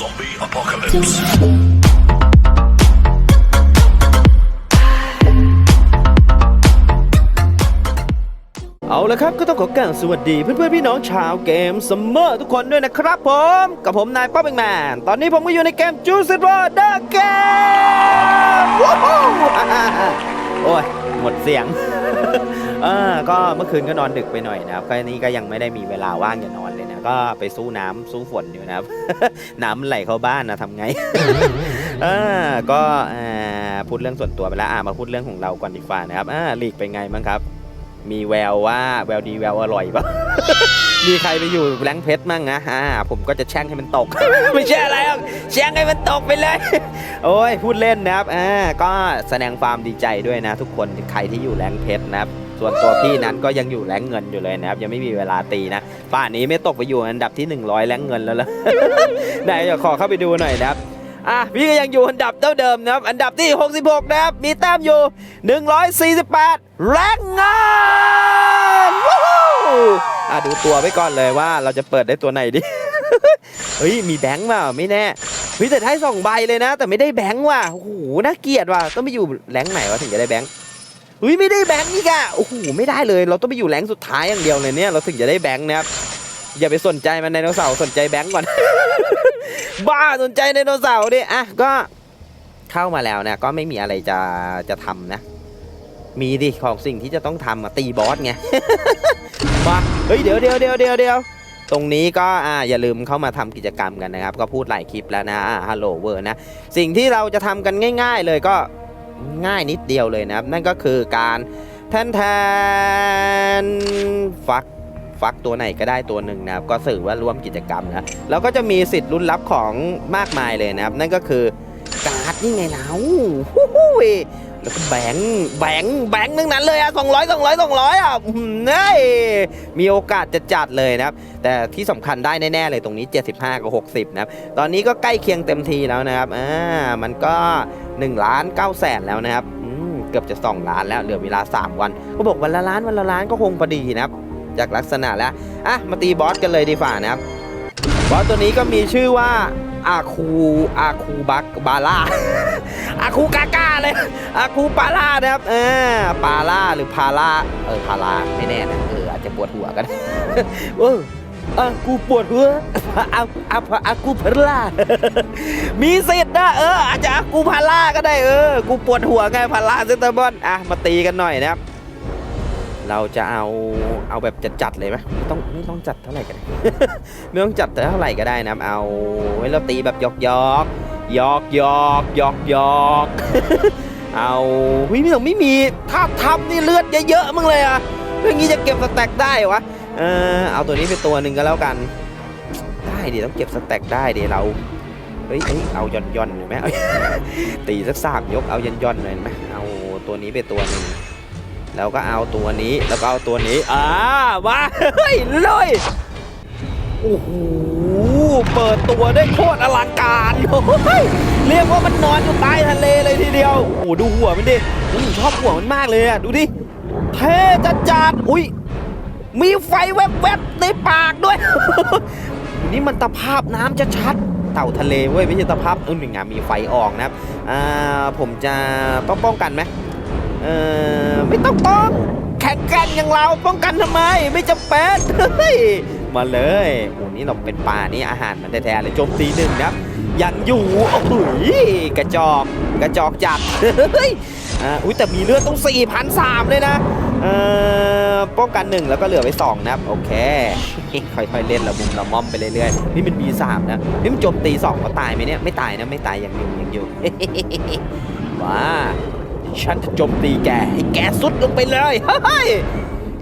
Zombie apocalypse. เอาละครับก็ต้องขอกล่าวสวัสดีเพื่อนๆพี่น้องชาวเกมซัมเมอร์ทุกคนด้วยนะครับผม กับผมนายป๊อปเองแมน ตอนนี้ผมก็อยู่ในเกมจูซิโร่เดอะเกมว้าวโอ้ย หมดเสียง เออก็เมื่อคืนก็นอนดึกไปหน่อยนะครับก็นี่ก็ยังไม่ได้มีเวลาว่างจะนอนเลยน ก็ไปสู้น้ำสู้ฝนอยู่นะครับ น้ำมันไหลเข้าบ้านนะทำไงเออก็พูดเรื่องส่วนตัวไปแล้วอ่ามาพูดเรื่องของเราก่อนดีกว่านะครับอ่าลีกเป็นไงบ้างครับ มีแววว่าแววดีแววอร่อยปะมีใครไปอยู่แรงค์เพชรมั่งนะอ่าผมก็จะแช่งให้มันตก ไม่ใช่อะไรหรอกแช่งให้มันตกไปเลย โอ้ยพูดเล่นนะครับอ่าก็แสดงความดีใจด้วยนะ ทุกคนใครที่อยู่แรงค์เพชรนะครับ ส่วนตัวพี่นั้นก็ยังอยู่แรงเงินอยู่เลยนะครับยังไม่มีเวลาตีนะป่านนี้ไม่ตกไปอยู่อันดับที่ 100 แรงเงินแล้วล่ะไหนเดี๋ยวขอเข้าไปดูหน่อยนะครับอะพี่ก็ยังอยู่อันดับเท่าเดิมนะครับ อันดับที่ 66 นะครับ มีแต้มอยู่ 148 แรงงานวู้ฮู้อะดูตัวไว้ก่อนเลยว่าเราจะเปิดได้ตัวไหนดิ เฮ้ย มีแบงค์เปล่าไม่แน่เฮ้ยแต่ได้สองใบเลยนะ แต่ไม่ได้แบงค์ว่ะโอ้โหน่าเกลียดว่ะต้องไปอยู่แรงไหนวะถึงจะได้แบงค์ เฮ้ยไม่ได้แบงค์อีกะโอ้โหไม่ได้เลย เราต้องไปอยู่แรงสุดท้ายอย่างเดียวเลยเนี่ยเราถึงจะได้แบงค์นะครับอย่าไปสนใจมันไดโนเสาร์สนใจแบงค์ก่อน บ้าสนใจไดโนเสาร์ดิอะก็เข้ามาแล้วนะก็ไม่มีอะไรจะจะทำนะ มีดิของสิ่งที่จะต้องทำอะตีบอสไงมาเฮ้ยเดี๋ยวเดี๋ยวเดี๋ยวเดี๋ยวเดี๋ยวตรงนี้ก็อ่าอย่าลืมเข้ามาทำกิจกรรมกันนะครับ ก็พูดหลายคลิปแล้วนะฮัลโหลเวอร์นะ สิ่งที่เราจะทำกันง่าย ๆ เลยก็ ง่ายนิดเดียวเลยนะครับ นั่นก็คือการแทนแทนฟักฟักตัวไหนก็ได้ตัวหนึ่งนะครับ ก็สื่อว่าร่วมกิจกรรมนะแล้วก็จะมีสิทธิ์ลุ้นรับของมากมายเลยนะครับ นั่นก็คือการ์ดนี่ไงเราฮู้ฮู้ แล้วก็แบงค์แบงค์แบงค์ทั้งนั้นเลยอะสองร้อยสองร้อยสองร้อยอะอืมเฮ้ยมีโอกาสจะจัดเลยนะครับ แต่ที่สำคัญได้แน่ ๆ เลยตรงนี้ 75 กับ 60 นะครับ ตอนนี้ก็ใกล้เคียงเต็มทีแล้วนะครับอ่ามันก็1ล้าน9แสนแล้วนะครับอืมเกือบจะ 2 ล้านแล้วเหลือเวลา 3 วัน ก็บอกวันละล้านวันละล้านก็คงพอดีนะครับ จากลักษณะแล้วอะมาตีบอสกันเลยดีฝ่านะครับบอสตัวนี้ก็มีชื่อว่า อาคูอาคูบักบาร่าอาคูกาก้าเลยอาคูปาร่านะครับเออปาร่าหรือพาร่าเออพาร่าไม่แน่นะเอออาจจะปวดหัวกันเอออากูปวดหัวอาอาอากูพาร่ามีสิทธิ์นะเอออาจจะอากูพาร่าก็ได้เออกูปวดหัวไงพาร่าเซนเตอร์บอลอะมาตีกันหน่อยนะครับ เราจะเอาเอาแบบจัดๆเลยไหมไม่ต้องไม่ต้องจัดเท่าไหร่ก็ได้ไม่ต้องจัดเท่าไหร่ก็ได้นะเอาไว้เราตีแบบหยอกหยอกหยอกหยอกหยอกหยอกเอาวิไม่ต้องไม่มีถ้าทำนี่เลือดเยอะๆมึงเลยอะเรื่องนี้จะเก็บสแต็กได้วะเออเอาตัวนี้ไปตัวหนึ่งก็แล้วกัน ได้ดิต้องเก็บสแต็กได้ดิเราเฮ้ยเฮ้ยเอาย่อนย่อนๆหน่อยไหมตีสักสามยกเอาย่อนย่อนๆหน่อยไหมเอาตัวนี้ไปตัวหนึ่ง แล้วก็เอาตัวนี้แล้วก็เอาตัวนี้อ่ามาเฮ้ยเลยโอ้โหเปิดตัวได้โคตรอลังการเฮ้ยเรียกว่ามันนอนอยู่ใต้ทะเลเลยทีเดียวโอ้โหดูหัวมันดิอืมชอบหัวมันมากเลยอะดูดิเท่จัดจัดอุ้ยมีไฟแวบๆในปากด้วย นี่มันตะภาพน้ำจะชัดเต่าทะเลเว้ยไม่ใช่ตะภาพออหนึ่งอะมีไฟออกนะครับอ่าผมจะต้องป้องกันไหม เออไม่ต้องป้องแข่งกันอย่างเราป้องกันทำไมไม่จำเป็นเฮ้ยมาเลยโอ้นี่เราเป็นป่านี่อาหารมันแท้ๆเลยโจมตีหนึ่งนะครับยังอยู่โอ้โหกระจอกกระจอกจัดเฮ้ยอ่าอุ้ยแต่มีเลือดต้อง4 0 0 3เลยนะเออป้องกันหนึ่งแล้วก็เหลือไว้สองนะครับโอเคค่อยๆเล่นระบุมระม่อมไปเรื่อยๆนี่มันมีสามนะนี่มันโจมตีสองก็ตายไหมเนี่ยไม่ตายนะไม่ตายยังอยู่ยังอยู่ว้า ฉันจะโจมตีแกให้แกสุดลงไปเลยเฮ้ย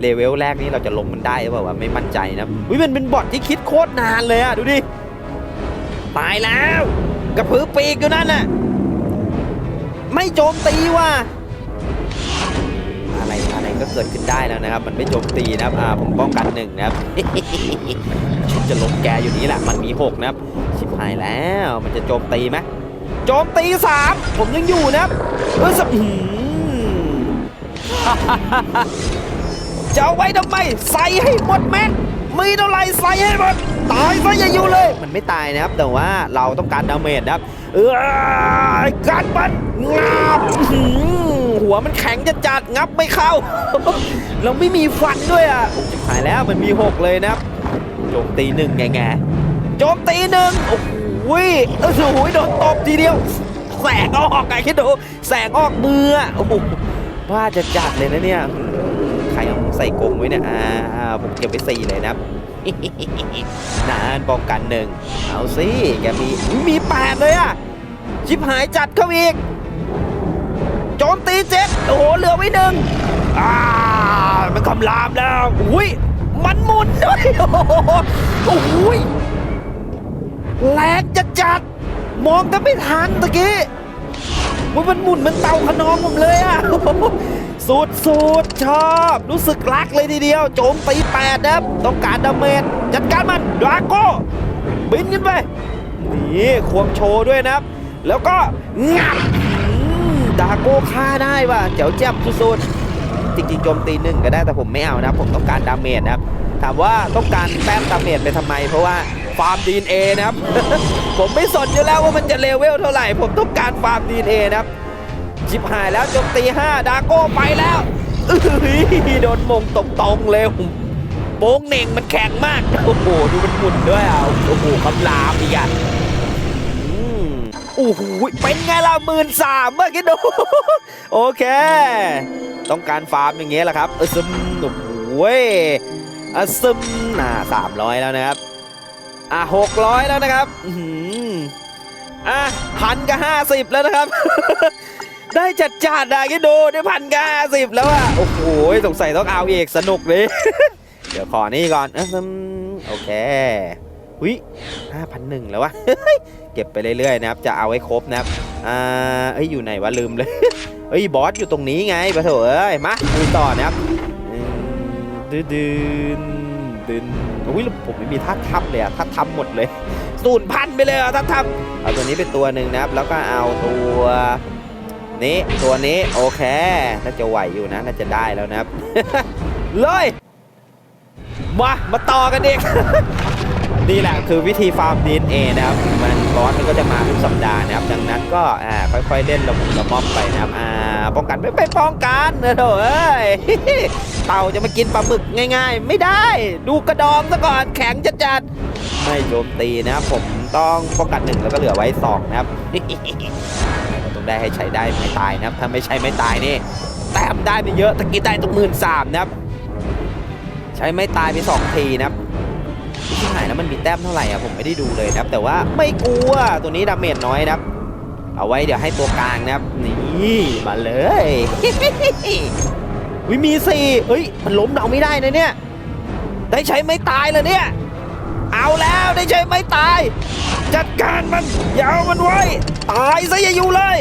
เลเวลแรกนี้เราจะลงมันได้หรือเปล่าวะไม่มั่นใจนะวิมันเป็นบอทที่คิดโคตรนานเลยอะดูดิตายแล้วกระพือปีกอยู่นั่นน่ะไม่โจมตีว่ะอะไรอะไรก็เกิดขึ้นได้แล้วนะครับ มันไม่โจมตีนะครับอ่าผมป้องกันหนึ่งนะครับฉันจะลงแกอยู่นี้แหละมันมีหกนะครับชิบหายแล้วมันจะโจมตีไหม โจมตีสามผมยังอยู่นะครับเออสับหืมจะเอาไว้ทำไมใส่ให้หมดแม็กมีเท่าไรใส่ให้หมดตายซะอย่าอยู่เลย มันไม่ตายนะครับ แต่ว่าเราต้องการดาเมจนะครับเออกัดมันงับหือหัวมันแข็งจะจัดงับไม่เข้า เราไม่มีฟันด้วยอะหายแล้วมันมีหกเลยนะครับโจมตีหนึ่งแง่แง่โจมตีหนึ่งโอ้โห เออโอ้โหโดนตบทีเดียว แสงออกไงคิดดูแสงออกมืออะโอ้โหว่าจะจัดเลยนะเนี่ยใครเอาใส่กงไว้เนี่ยอ่าผมเก็บไปสี่เลยนะนานป้องกันหนึ่งเอาสิแกมีมีแปดเลยอะชิบหายจัดเข้าอีกโจมตีเจ็ดโอ้โหเหลือไว้หนึ่งอ่ามันคำรามแล้วอุ้ยมันหมุนด้วยโอ้โหโอ้โห แรงจะจัดมองกันไม่ทันตะกี้อุ๊ยมันหมุนมันเตาขนองผมเลยอะสุดสุดชอบ รู้สึกรักเลยทีเดียว โจมตีแปดนะต้องการดาเมจจัดการมันดราโก้บินขึ้นไปนี่ควงโชว์ด้วยนะครับ แล้วก็งับดาโก้ฆ่าได้ว่ะเจ๋วแจ่มสุดๆจริงๆโจมตีหนึ่งก็ได้แต่ผมไม่เอานะผมต้องการดาเมจนะครับถามว่าต้องการแต้มดาเมจไปทำไม เพราะว่า ฟาร์มดีเอนะครับ ผมไม่สนอยู่แล้วว่ามันจะเลเวลเท่าไหร่ ผมต้องการฟาร์มดีเอนะครับชิบหายแล้วจมตี5ดาโก้ไปแล้วอือหือโดนมงตรงตรงๆเลยโป้งเน่งมันแข็งมาก โอ้โห ดูมันหมุนด้วยอะโอ้โหคำรามอีกอะอืมโอ้โหเป็นไงล่ะหมื่นสามเมื่อกี้ดูโอเค ต้องการฟาร์มอย่างเงี้ยแหละครับ เออซึมโอ้โหอะซึมอ่าสามร้อยแล้วนะครับ อะหกร้อยแล้วนะครับอือะพันกับห้าสิบแล้วนะครับ ได้จัดจัดๆอะคิดดูได้พันกับห้าสิบแล้วอะโอ้โหสงสัยต้องเอาเอกสนุกเลยเดี๋ยวขอนี่ก่อนอืมโอเคหุยห้าพันหนึ่งแล้ววะเก็บไปเรื่อยๆนะครับ จะเอาให้ครบนะครับอ่าเอ้ยอยู่ไหนวะลืมเลยเอ้ยบอสอยู่ตรงนี้ไงปะโถเอ้ยมาดูต่อนะครับอืมดืน ดืนอุ้ยผมไม่มีท่าทับเลยอะท่าทับหมดเลยสูญพันธุ์ไปเลยอะท่าทับเอาตัวนี้เป็นตัวหนึ่งนะครับ แล้วก็เอาตัวนี้ตัวนี้โอเคน่าจะไหวอยู่นะน่าจะได้แล้วนะครับ เลย มา มาต่อกันเอีก นี่แหละคือวิธีฟาร์ม DNA นะครับมันบอสมันก็จะมาทุกสัปดาห์นะครับดังนั้นก็อ่าค่อยๆเล่นระมุนระม่อมไปนะครับอ่าป้องกันไม่ไปป้องกันนะโถเอ้ยเต่าจะมากินปลาหมึกง่าย ๆ ไม่ได้ ดูกระดองซะก่อนแข็งจัดๆไม่โจมตีนะครับผมต้องป้องกันหนึ่งแล้วก็เหลือไว้สองนะครับต้องได้ให้ใช้ได้ไม่ตายนะครับถ้าไม่ใช้ไม่ตายนี่แต้มได้ไปเยอะตะกี้ได้ตรงหมื่นสามนะครับ ใช้ไม่ตายไปสองทีนะครับ ที่หายแล้วมันมีแต้มเท่าไหร่อะผมไม่ได้ดูเลยนะครับ แต่ว่าไม่กลัวตัวนี้ดาเมจน้อยนะครับ เอาไว้เดี๋ยวให้ตัวกลางนะครับ นี่มาเลยวิมีสี่เฮ้ยมันล้มเราไม่ได้นะเนี่ย ได้ใช้ไม่ตายเลยเนี่ย เอาแล้วได้ใช้ไม่ตาย จัดการมันอยาวมันไว้ ตายซะอย่าอยู่เลย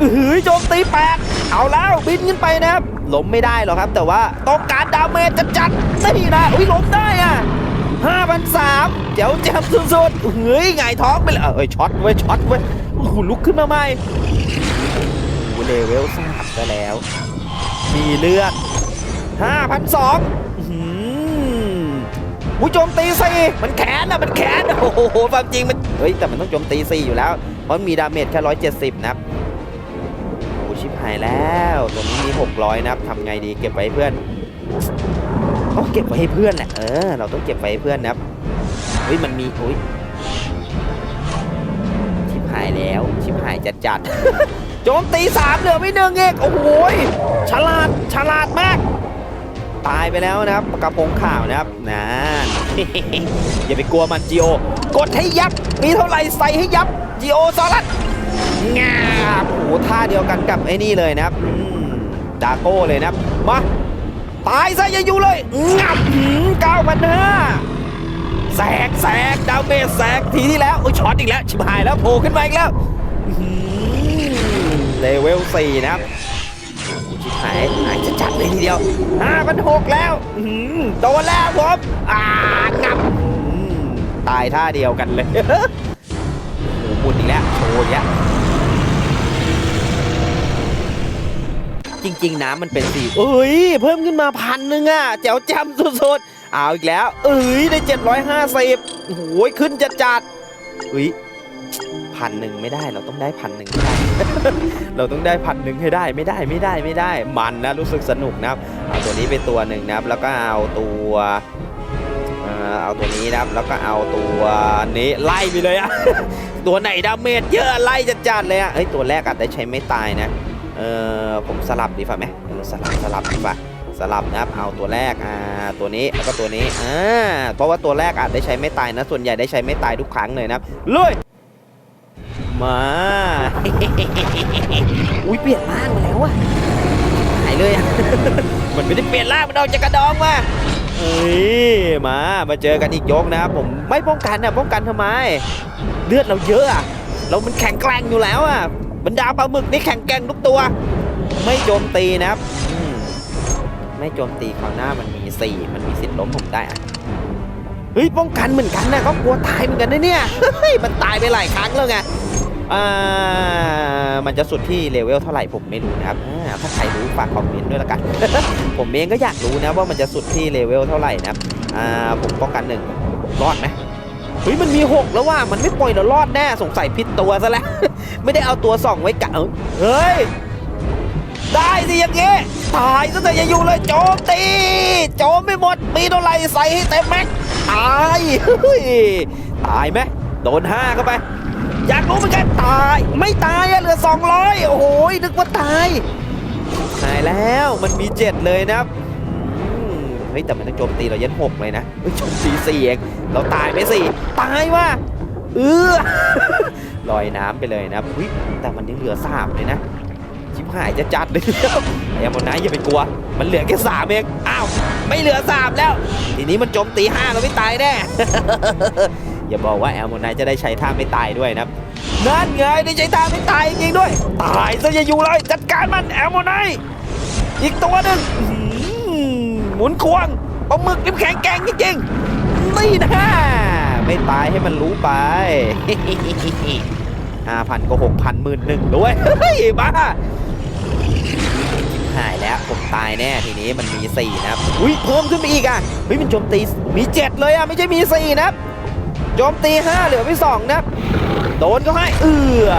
อือหือโจมตีแปดเอาแล้วบินขึ้นไปนะครับล้มไม่ได้หรอกครับ แต่ว่าต้องการดาเมจจัดๆนี่นะอุ้ยล้มได้อะ ห้าพันสามเจ๋วแจ่มสุดๆเฮ้ยไงท้องไปเลยเอ้ยช็อตเว้ยช็อตเว้ยโอ้โหลุกขึ้นมาใหม่โอ้โหเลเวลสามก็แล้ว มีเลือดห้าพันสองหูโจมตีสี่มันแขนอะมันแขนโอ้โหความจริงมันเฮ้ยแต่มันต้องโจมตีสี่อยู่แล้วเพราะมีดาเมจแค่ร้อยเจ็ดสิบนะครับโอ้ชิบหายแล้วตัวนี้มีหกร้อยนะครับทำไงดีเก็บไว้เพื่อน ต้องเก็บไว้ให้เพื่อนแหละเออ เราต้องเก็บไว้ให้เพื่อนนะครับเฮ้ยมันมีโอ้ยชิบหายแล้ว ชิบหายจัดจัดโจมตีสามเหลือไม่หนึ่งเองโอ้โหยฉลาดฉลาดมาก ตายไปแล้วนะครับกระพงข่าวนะครับนะอย่าไปกลัวมันจีโอกดให้ยับ มีเท่าไหร่ใส่ให้ยับจีโอซอรัสงาโอ้โหท่าเดียวกันกับไอ้นี่เลยนะครับดาโก้เลยนะครับมา ตายซะอย่าอยู่เลยงับเก้าพันห้าแสกแสกดาวเมจแสกทีที่แล้วโอ้ยช็อตอีกแล้ว ชิบหายแล้วโผล่ขึ้นมาอีกแล้วเลเวลสี่นะครับชิบหายหายจะจัดเลยทีเดียวห้าพันหกแล้วอื้อหือโดนแล้วผมอ่างับตายท่าเดียวกันเลยโอ้โหบุญอีกแล้วโชว์อีกแล้ว จริง ๆ น้ำมันเป็นสี่เอ้ย เพิ่มขึ้นมาพันหนึ่งอะแจ๋วแจำสุดๆเอาอีกแล้ว เอ้ย ได้ 750โอ้โหขึ้นจัดจัดๆเฮ้ยพันหนึ่งไม่ได้เราต้องได้พันหนึ่งให้ได้เราต้องได้พันหนึ่งให้ได้ไม่ได้ไม่ได้ไม่ได้มันนะรู้สึกสนุกนะครับเอาตัวนี้ไปตัวหนึ่งนะครับ แล้วก็เอาตัวเอาตัวนี้นะครับแล้วก็เอาตัวนี้ไล่ไปเลยอะตัวไหนดาเมจเยอะไล่จัดๆเลยอะเอ้ยตัวแรกอาจจะใช้ไม่ตายนะ เออผมสลับดีฝ่าไหมเออสลับสลับดีฝ่าสลับนะครับเอาตัวแรกอ่าตัวนี้แล้วก็ตัวนี้อ่าเพราะว่าตัวแรกอาจได้ใช้ไม่ตายนะ ส่วนใหญ่ได้ใช้ไม่ตายทุกครั้งเลยนะครับลุยมาอุ้ยเปลี่ยนร่างมาแล้วอะหายเลยอะมันไม่ได้เปลี่ยนร่างมันออกจากกระดองมาเอ้ยมามาเจอกันอีกยกนะครับผมไม่ป้องกันนะป้องกันทำไม เลือดเราเยอะอะเรามันแข็งแกร่งอยู่แล้วอะ บรรดาปลาหมึกนี่แข็งแกร่งทุกตัว ไม่โจมตีนะครับไม่โจมตีคราวหน้ามันมีสี่มันมีสิทธิ์ล้มผมได้อะเฮ้ยป้องกันเหมือนกันนะเขากลัวตายเหมือนกันนะเนี่ยเฮ้ยมันตายไปหลายครั้งแล้วไงอ่ามันจะสุดที่เลเวลเท่าไหร่ผมไม่รู้นะครับอ่าถ้าใครรู้ฝากคอมเมนต์ด้วยละกัน ผมเองก็อยากรู้นะว่ามันจะสุดที่เลเวลเท่าไหร่นะครับอ่าผมป้องกันหนึ่งรอดไหม เฮ้ยมันมีหกแล้วว่ามันไม่ปล่อยเรารอดแน่สงสัยผิดตัวซะแล้ว ไม่ได้เอาตัวส่องไว้กะเอ้าเฮ้ย ได้สิอย่างงี้ตายซะแต่อย่าอยู่เลยโจมตี โจมไม่หมด มีเท่าไรใส่ให้เต็มแม็กซ์ตายเฮ้ยตายไหมโดนห้าเข้าไป อยากรู้เหมือนกันตาย ไม่ตายอะเหลือ200โอ้โหนึกว่าตายตายแล้วมันมี7เลยนะครับ เฮ้ยแต่มันต้องโจมตีเรายันหกเลยนะเฮ้ยโจมตีสี่เองเราตายไปสี่ตายว่ะเออลอยน้ำไปเลยนะอุ๊ยแต่มันยังเหลือสามเลยนะชิบหายจะจัดเลยแล้วไอ้อมอนไนท์อย่าไปกลัว มันเหลือแค่สามเองอ้าวไม่เหลือสามแล้ว ทีนี้มันโจมตีห้าเราไม่ตายแน่อย่าบอกว่าแอลโมนไนจะได้ใช้ท่าไม่ตายด้วยนะนั่นไงได้ใช้ท่าไม่ตายจริงด้วย ตายซะอย่าอยู่เลยจัดการมันแอลโมนไนอีกตัวหนึ่ง หมุนควงปลาหมึกนี่แข็งแกงจริงๆนี่นะไม่ตายให้มันรู้ไปห้าพันก็หกพันหมื่นหนึ่งด้วยเฮ้ยบ้าหายแล้วผมตายแน่ทีนี้มันมีสี่นะครับอุ้ยเพิ่มขึ้นไปอีกอะเฮ้ยมันโจมตีมีเจ็ดเลยอะไม่ใช่มีสี่นะครับโจมตีห้าเหลือไปสองนะครับโดนก็ให้เอือ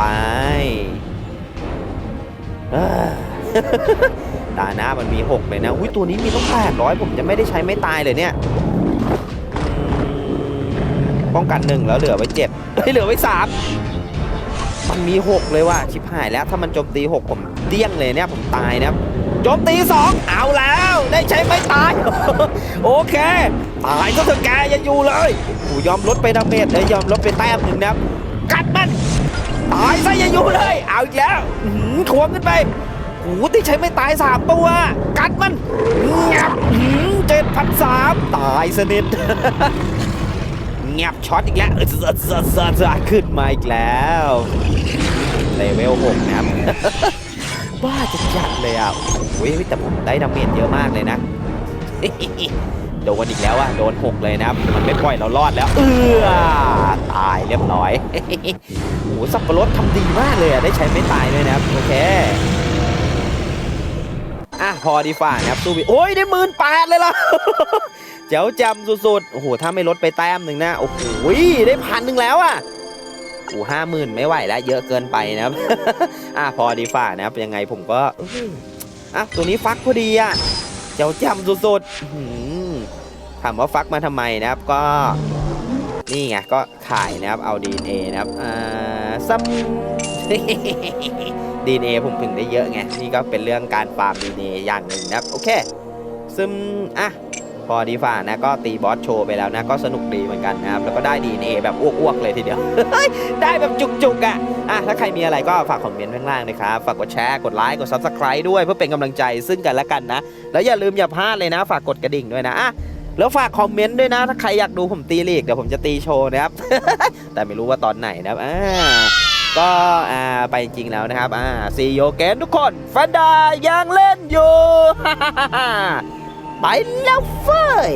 ตายอ ตาหน้ามันมีหกเลยนะ อุ้ยตัวนี้มีต้องแปดร้อยผมจะไม่ได้ใช้ไม่ตายเลยเนี่ย ป้องกันหนึ่งแล้วเหลือไว้เจ็ดเฮ้ยเหลือไว้สามมันมี 6 เลยว่ะชิบหายแล้วถ้ามันโจมตี 6 ผมเดี้ยงเลยเนี่ยผมตายนะโจมตี 2 เอาแล้วได้ใช้ไม่ตาย โอเค ตายก็เถอะแกย่าอยู่เลยโอ้ยอมลดไปดาเมจเลยยอมลดไปแต้มหนึ่งนะกัดมันตายซะย่าอยู่เลย เอาอีกแล้วหือควงขึ้นไป หที่ใช้ไม่ตายสามตัว กัดมันงับเจ็ดพันสามตายสนิทเงียบช็อตอีกแล้วเออเซอเซอเออขึ้นมาอีกแล้วเลเวลหกนะครับบ้าจะจัดเลยอะโอ้ยแต่ผมได้ดาเมจเยอะมากเลยนะโดนอีกแล้วอะโดนหกเลยนะครับ มันไม่ปล่อยเรารอดแล้ว เออตายเรียบร้อยโอ้สับปะรดทำดีมากเลยอะได้ใช้ไม่ตายด้วยนะครับ โอเค อะพอดีฝ่านะครับสู้ไปโอ้ยได้หมื่นแปดเลยล่ะเจ๋วจำสุดๆ โอ้โห ถ้าไม่ลดไปแต้มหนึ่งนะ โอ้โห ได้พันหนึ่งแล้วอะโอ้ห้าหมื่นไม่ไหวแล้วเยอะเกินไปนะครับ อะพอดีฝ่านะครับ ยังไงผมก็อะตัวนี้ฟักพอดีอะ เจ๋วจำสุดๆถามว่าฟักมาทำไมนะครับ ก็ นี่ไง ก็ขายนะครับ เอา DNA นะครับ อ่าซัม DNA ผมถึงได้เยอะไง นี่ก็เป็นเรื่องการฟาร์ม DNA อย่างหนึ่งนะครับ โอเค ซึมอะ พอดีฝ่านะ ก็ตีบอสโชว์ไปแล้วนะ ก็สนุกดีเหมือนกันนะครับ แล้วก็ได้ DNA แบบอ้วกๆเลยทีเดียว ได้แบบจุกๆอะ อะ ถ้าใครมีอะไรก็ฝากคอมเมนต์ข้างล่างนะครับ ฝากกดแชร์ กดไลค์ กด Subscribe ด้วยเพื่อเป็นกำลังใจซึ่งกันและกันนะ แล้วอย่าลืมอย่าพลาดเลยนะ ฝากกดกระดิ่งด้วยนะอะแล้วฝากคอมเมนต์ด้วยนะ ถ้าใครอยากดูผมตีลีกเดี๋ยวผมจะตีโชว์นะครับ แต่ไม่รู้ว่าตอนไหนนะครับอ่า ก็อ่าไปจริงแล้วนะครับอ่าซีโยเกนทุกคนแฟนดายังเล่นอยู่ไปแล้วเฟ้ย